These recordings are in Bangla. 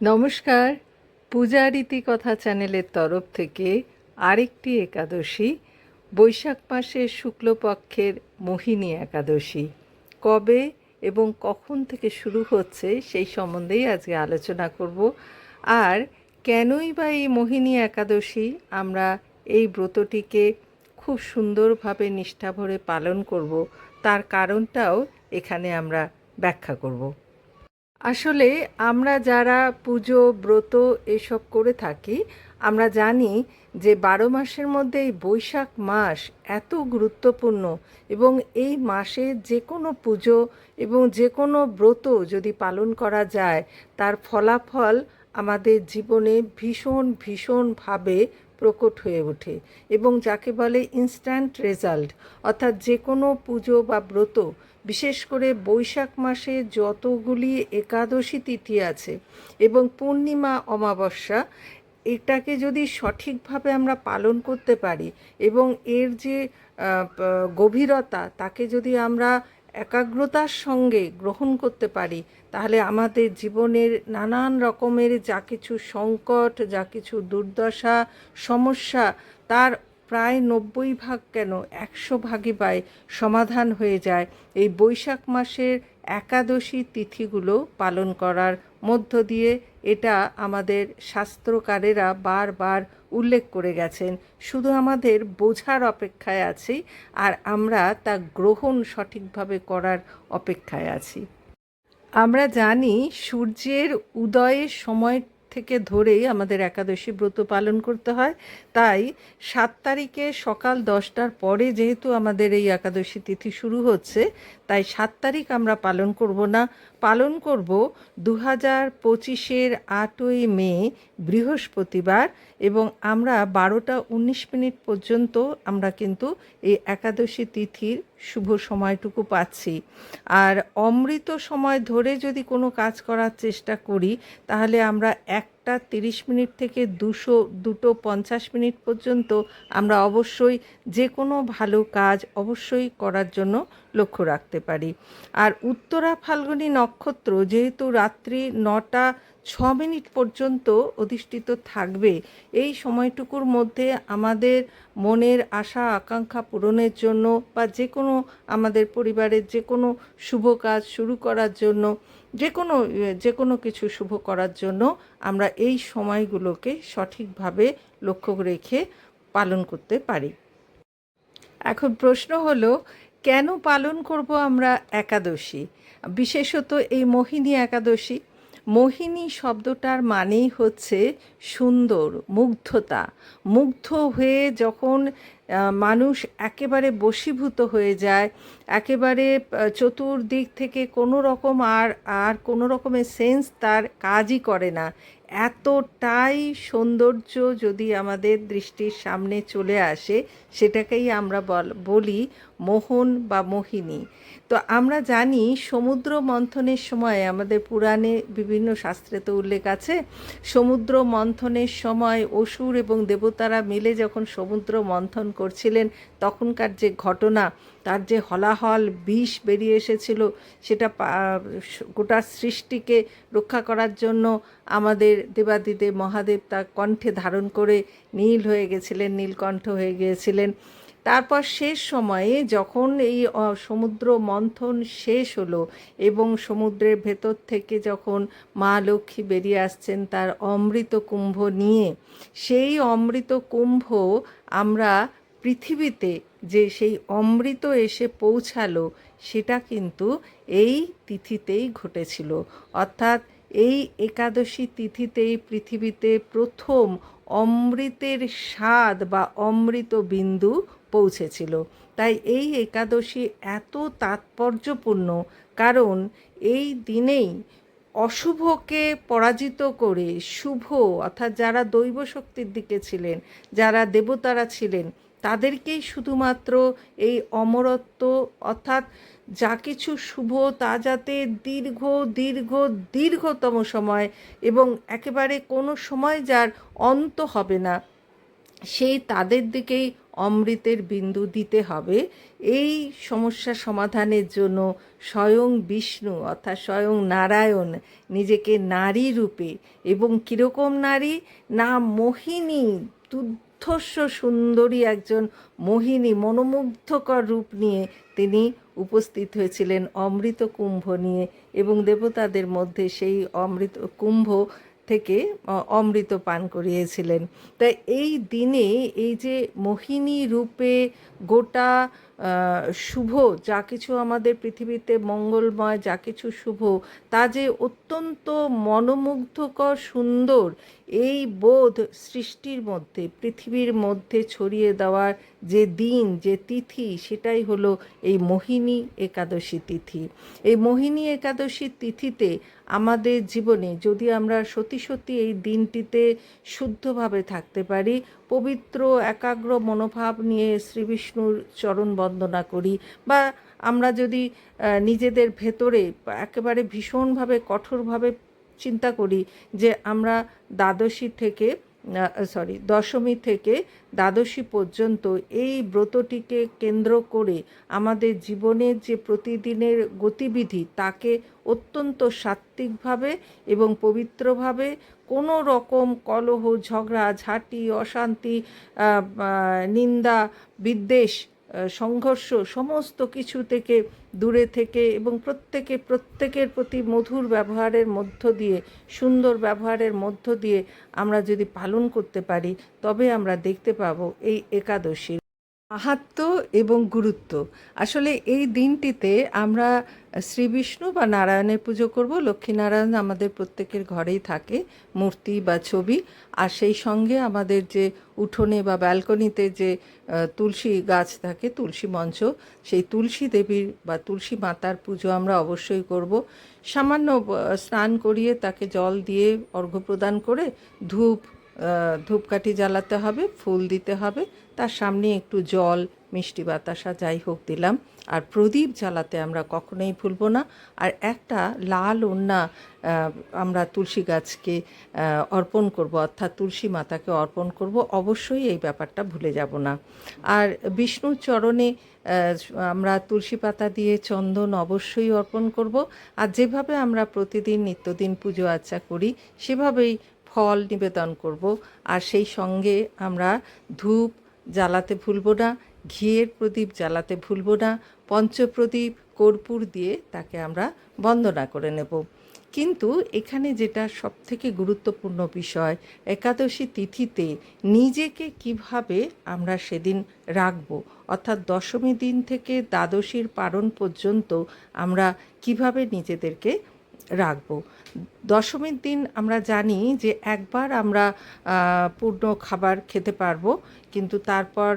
নমস্কার। পূজা রীতি কথা চ্যানেলের তরফ থেকে আরেকটি একাদশী, বৈশাখ মাসের শুক্লপক্ষের মোহিনী একাদশী। কবে এবং কখন থেকে শুরু হচ্ছে সেই সম্বন্ধেই আজকে আলোচনা করব। আর কেনই বা এই মোহিনী একাদশী আমরা এই ব্রতটিকে খুব সুন্দরভাবে নিষ্ঠাভরে পালন করব, তার কারণটাও এখানে আমরা ব্যাখ্যা করব। আসলে আমরা যারা পুজো, ব্রত এসব করে থাকি, আমরা জানি যে বারো মাসের মধ্যে এই বৈশাখ মাস এত গুরুত্বপূর্ণ এবং এই মাসে যে কোনো পুজো এবং যে কোনো ব্রত যদি পালন করা যায়, তার ফলাফল আমাদের জীবনে ভীষণ, ভীষণভাবে প্রকট হয়ে ওঠে এবং যাকে বলে ইনস্ট্যান্ট রেজাল্ট অর্থাৎ যে কোনো পুজো বা ব্রত বিশেষ করে বৈশাখ মাসে যতগুলি একাদশী তিথি আছে এবং পূর্ণিমা অমাবস্যা, এটাকে যদি সঠিকভাবে আমরা পালন করতে পারি এবং এর যে গভীরতা, তাকে যদি আমরা একাগ্রতার সঙ্গে গ্রহণ করতে পারি, তাহলে আমাদের জীবনের নানান রকমের যা কিছু সংকট, যা কিছু দুর্দশা, সমস্যা, তার প্রায় নব্বই ভাগ কেন একশো ভাগে পায় সমাধান হয়ে যায়। এই বৈশাখ মাসের একাদশী তিথিগুলো পালন করার মধ্য দিয়ে এটা আমাদের শাস্ত্রকারেরা বারবার উল্লেখ করে গেছেন। শুধু আমাদের বোঝার অপেক্ষায় আছি আর আমরা তা গ্রহণ সঠিকভাবে করার অপেক্ষায় আছি। আমরা জানি সূর্যের উদয়ের সময় থেকে ধরেই আমাদের একাদশী ব্রত পালন করতে হয়। তাই সাত তারিখে সকাল দশটার পরে যেহেতু আমাদের এই একাদশী তিথি শুরু হচ্ছে, তাই সাত তারিখ আমরা পালন করব না। পালন করব দু হাজার পঁচিশের আটই মে বৃহস্পতিবার এবং আমরা বারোটা উনিশ মিনিট পর্যন্ত আমরা কিন্তু এই একাদশী তিথির শুভ সময়টুকু পাচ্ছি। আর অমৃত সময় ধরে যদি কোনো কাজ করার চেষ্টা করি, তাহলে আমরা একটা তিরিশ মিনিট থেকে দুশো, দুটো পঞ্চাশ মিনিট পর্যন্ত আমরা অবশ্যই যে কোনো ভালো কাজ অবশ্যই করার জন্য লক্ষ্য রাখতে পারি। আর উত্তরা ফাল্গুনী নক্ষত্র যেহেতু রাত্রি নটা ছ মিনিট পর্যন্ত অধিষ্ঠিত থাকবে, এই সময়টুকুর মধ্যে আমাদের মনের আশা, আকাঙ্ক্ষা পূরণের জন্য বা যে কোনো আমাদের পরিবারের যে কোনো শুভ কাজ শুরু করার জন্য যে কোনো যে কোনো কিছু শুভ করার জন্য আমরা এই সময়গুলোকে সঠিকভাবে লক্ষ্য রেখে পালন করতে পারি। এখন প্রশ্ন হলো, কেন পালন করব আমরা একাদশী? বিশেষত এই মোহিনী একাদশী। মোহিনী শব্দটার মানেই হচ্ছে সুন্দর, মুগ্ধতা। মুগ্ধ হয়ে যখন মানুষ একেবারে বশীভূত হয়ে যায়, একেবারে চতুর্দিক থেকে কোনো রকম আর আর কোনো রকমের সেন্স তার কাজই করে না। এতটাই সৌন্দর্য যদি আমাদের দৃষ্টির সামনে চলে আসে, সেটাকেই আমরা বল- বলি মোহন বা মোহিনী। তো আমরা জানি সমুদ্র মন্থনের সময় আমাদের পুরাণে বিভিন্ন শাস্ত্রে তো উল্লেখ আছে, সমুদ্র মন্থনের সময় অসুর এবং দেবতারা মিলে যখন সমুদ্র মন্থন করছিলেন, তখনকার যে ঘটনা, তার যে হলাহল, বিষ বেরিয়ে এসেছিল, সেটা গোটা সৃষ্টিকে রক্ষা করার জন্য আমাদের দেবাদিদেব মহাদেব তা কণ্ঠে ধারণ করে নীল হয়ে গেছিলেন, নীলকণ্ঠ হয়ে গিয়েছিলেন। তারপর শেষ সময়ে যখন এই সমুদ্র মন্থন শেষ হলো এবং সমুদ্রের ভেতর থেকে যখন মা লক্ষ্মী বেরিয়ে আসছেন তার অমৃত কুম্ভ নিয়ে, সেই অমৃত কুম্ভ আমরা পৃথিবীতে যে সেই অমৃত এসে পৌঁছালো, সেটা কিন্তু এই তিথিতেই ঘটেছিল। অর্থাৎ এই একাদশী তিথিতেই পৃথিবীতে প্রথম অমৃতের স্বাদ বা অমৃত বিন্দু পৌঁছেছিল। তাই এই একাদশী এত তাৎপর্যপূর্ণ, কারণ এই দিনেই অশুভকে পরাজিত করে শুভ, অর্থাৎ যারা দৈব শক্তির দিকে ছিলেন, যারা দেবতারা ছিলেন, তাদেরকেই শুধুমাত্র এই অমরত্ব, অর্থাৎ যা কিছু শুভ তা যাতে দীর্ঘ দীর্ঘ, দীর্ঘতম সময় এবং একেবারে কোনো সময় যার অন্ত হবে না, সেই তাদের দিকেই অমৃতের বিন্দু দিতে হবে। এই সমস্যা সমাধানের জন্য স্বয়ং বিষ্ণু অর্থাৎ স্বয়ং নারায়ণ নিজেকে নারী রূপে এবং কীরকম নারী? না, মোহিনী দুর্ধর্ষ সুন্দরী একজন মোহিনী, মনোমুগ্ধকর রূপ নিয়ে তিনি উপস্থিত হয়েছিলেন অমৃত কুম্ভ নিয়ে এবং দেবতাদের মধ্যে সেই অমৃত কুম্ভ থেকে অমৃত পান করিয়েছিলেন। তাই এই দিনে এই যে মোহিনী রূপে গোটা শুভ, যা কিছু আমাদের পৃথিবীতে মঙ্গলময়, যা কিছু শুভ, তা যে অত্যন্ত মনোমুগ্ধকর, সুন্দর, এই বোধ সৃষ্টির মধ্যে, পৃথিবীর মধ্যে ছড়িয়ে দেওয়ার যে দিন, যে তিথি, সেটাই হলো এই মোহিনী একাদশী তিথি। এই মোহিনী একাদশীর তিথিতে আমাদের জীবনে যদি আমরা সত্যি সত্যি এই দিনটিতে শুদ্ধভাবে থাকতে পারি, পবিত্র, একাগ্র মনোভাব নিয়ে শ্রীবিষ্ণুর চরণ বন্দনা করি বা আমরা যদি নিজেদের ভেতরে একেবারে ভীষণভাবে কঠোরভাবে চিন্তা করি যে আমরা দ্বাদশী থেকে সরি দশমী থেকে দ্বাদশী পর্যন্ত এই ব্রতটিকে কেন্দ্র করে আমাদের জীবনের যে প্রতিদিনের গতিবিধি তাকে অত্যন্ত সাত্ত্বিকভাবে এবং পবিত্রভাবে কোনো রকম কলহ, ঝগড়া, ঝাঁটি, অশান্তি নিন্দা, বিদ্বেষ সংঘর্ষ সমস্ত কিছু থেকে দূরে থেকে এবং প্রত্যেকে, প্রত্যেকের প্রতি মধুর ব্যবহারের মধ্য দিয়ে, সুন্দর ব্যবহারের মধ্য দিয়ে আমরা যদি পালন করতে পারি, তবে আমরা দেখতে পাবো এই একাদশীর মাহাত্ম এবং গুরুত্ব। আসলে এই দিনটিতে আমরা শ্রী বিষ্ণু বা নারায়ণের পুজো করব। লক্ষ্মীনারায়ণ আমাদের প্রত্যেকের ঘরেই থাকে, মূর্তি বা ছবি। আর সেই সঙ্গে আমাদের যে উঠোনে বা ব্যালকনিতে যে তুলসী গাছ থাকে, তুলসী মঞ্চ, সেই তুলসী দেবীর বা তুলসী মাতার পুজো আমরা অবশ্যই করব। সামান্য স্নান করিয়ে তাকে জল দিয়ে অর্ঘ্য প্রদান করে ধূপ ধূপকাঠি জ্বালাতে হবে, ফুল দিতে হবে। তার সামনে একটু জল, মিষ্টি বাতাসা যাই হোক দিলাম। আর প্রদীপ জ্বালাতে আমরা কখনোই ভুলবো না। আর একটা লাল ওন্না আমরা তুলসী গাছকে অর্পণ করব, অর্থাৎ তুলসী মাতাকে অর্পণ করব, অবশ্যই এই ব্যাপারটা ভুলে যাব না। আর বিষ্ণুর চরণে আমরা তুলসী পাতা দিয়ে চন্দন অবশ্যই অর্পণ করব। আর যেভাবে আমরা প্রতিদিন নিত্যদিন পুজো আর্চা করি, সেভাবেই ফল নিবেদন করব। আর সেই সঙ্গে আমরা ধূপ জ্বালাতে ভুলবো না, ঘিয়ের প্রদীপ জ্বালাতে ভুলবো না, পঞ্চপ্রদীপ, কর্পূর দিয়ে তাকে আমরা বন্দনা করে নেব। কিন্তু এখানে যেটা সবথেকে গুরুত্বপূর্ণ বিষয়, একাদশী তিথিতে নিজেকে কীভাবে আমরা সেদিন রাখব, অর্থাৎ দশমী দিন থেকে দ্বাদশীর পারণ পর্যন্ত আমরা কীভাবে নিজেদেরকে রাখব? দশমীর দিন আমরা জানি যে একবার আমরা পূর্ণ খাবার খেতে পারব, কিন্তু তারপর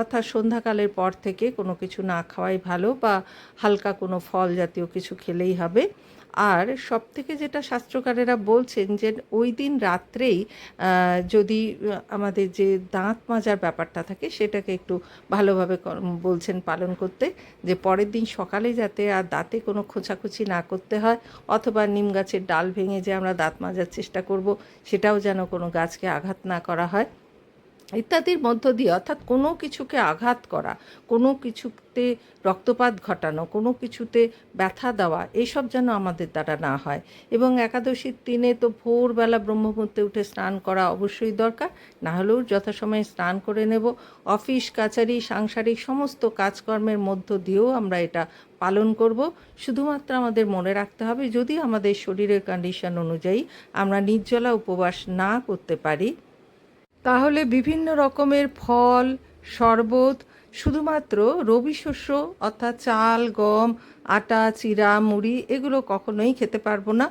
অর্থাৎ সন্ধ্যাকালের পর থেকে কোনো কিছু না খাওয়াই ভালো বা হালকা কোনো ফল জাতীয় কিছু খেলেই হবে। আর সব থেকে যেটা শাস্ত্রকারেরা বলছেন যে ওই দিন রাত্রেই যদি আমাদের যে দাঁত মাজার ব্যাপারটা থাকে সেটাকে একটু ভালোভাবে বলছেন পালন করতে, যে পরের দিন সকালে যাতে আর দাঁতে কোনো খোঁচাখুচি না করতে হয়, অথবা নিম গাছের ডাল ভেঙে যে আমরা দাঁত মাজার চেষ্টা করব, সেটাও যেন কোনো গাছকে আঘাত না করা হয়। ইত্যাদির মধ্য দিয়ে অর্থাৎ কোনো কিছুকে আঘাত করা, কোনো কিছুতে রক্তপাত ঘটানো, কোনো কিছুতে ব্যথা দেওয়া, এইসব যেন আমাদের দ্বারা না হয়। এবং একাদশীর দিনে তো ভোরবেলা ব্রহ্মপুত্রে উঠে স্নান করা অবশ্যই দরকার, না হলেও যথাসময়ে স্নান করে নেব। অফিস, কাচারি, সাংসারিক সমস্ত কাজকর্মের মধ্য দিয়েও আমরা এটা পালন করব। শুধুমাত্র আমাদের মনে রাখতে হবে, যদি আমাদের শরীরের কন্ডিশন অনুযায়ী আমরা নির্জলা উপবাস না করতে পারি তাহলে বিভিন্ন রকমের ফল শরবত শুধুমাত্র রবি শস্য অর্থাৎ চাল গম আটা, চিরা, মুড়ি এগুলো কখনোই খেতে পারব না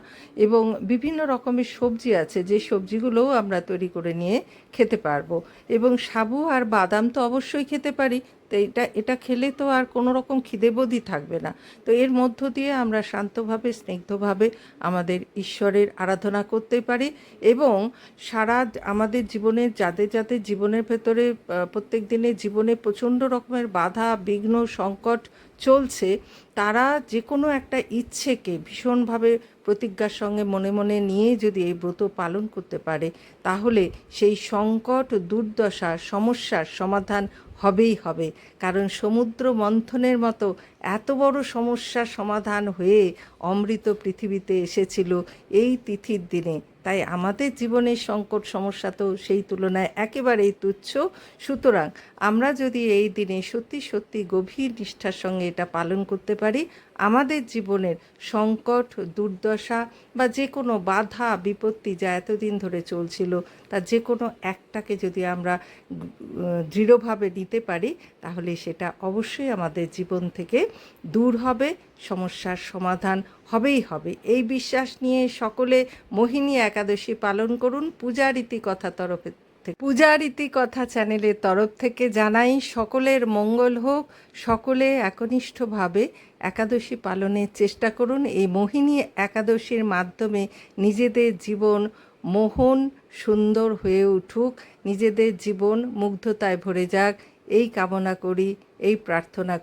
এবং বিভিন্ন রকমের সবজি আছে, যে সবজিগুলোও আমরা তৈরি করে নিয়ে খেতে পারব। এবং সাবু আর বাদাম তো অবশ্যই খেতে পারি, তো এটা এটা খেলে তো আর কোনো রকম খিদেবোধই থাকবে না। তো এর মধ্য দিয়ে আমরা শান্তভাবে, স্নিগ্ধভাবে আমাদের ঈশ্বরের আরাধনা করতে পারি এবং সারা আমাদের জীবনের যাদের যাদের জীবনের ভেতরে প্রত্যেক দিনের জীবনে প্রচণ্ড রকমের বাধা, বিঘ্ন, সংকট চলছে, তারা যে কোনো একটা ইচ্ছেকে ভীষণভাবে প্রতিজ্ঞার সঙ্গে মনে মনে নিয়ে যদি এই ব্রত পালন করতে পারে, তাহলে সেই সংকট, দুর্দশা, সমস্যার সমাধান হবেই হবে। কারণ সমুদ্র মন্থনের মতো এত বড় সমস্যার সমাধান হয়ে অমৃত পৃথিবীতে এসেছিল এই তিথির দিনে। তাই আমাদের জীবনের সংকট সমস্যা তো সেই তুলনায় একেবারেই তুচ্ছ। সুতরাং আমরা যদি এই দিনে সত্যি সত্যি গভীর নিষ্ঠার সঙ্গে এটা পালন করতে পারি আমাদের জীবনের সংকট, দুর্দশা বা যে কোনো বাধা, বিপত্তি যা এতদিন ধরে চলছিল, তা যে কোনো একটাকে যদি আমরা দৃঢ়ভাবে নিতে পারি, তাহলে সেটা অবশ্যই আমাদের জীবন থেকে দূর হবে, সমস্যার সমাধান হবেই হবে। এই বিশ্বাস নিয়ে সকলে মোহিনী একাদশী পালন করুন পূজা রীতি কথা তরফে থেকে পূজা রীতি কথা চ্যানেলের তরফ থেকে জানাই, সকলের মঙ্গল হোক, সকলে একনিষ্ঠভাবে একাদশী পালনের চেষ্টা করুন। এই মোহিনী একাদশীর মাধ্যমে নিজেদের জীবন মোহন সুন্দর হয়ে উঠুক, নিজেদের জীবন মুগ্ধতায় ভরে যাক। এই কামনা করি, এই প্রার্থনা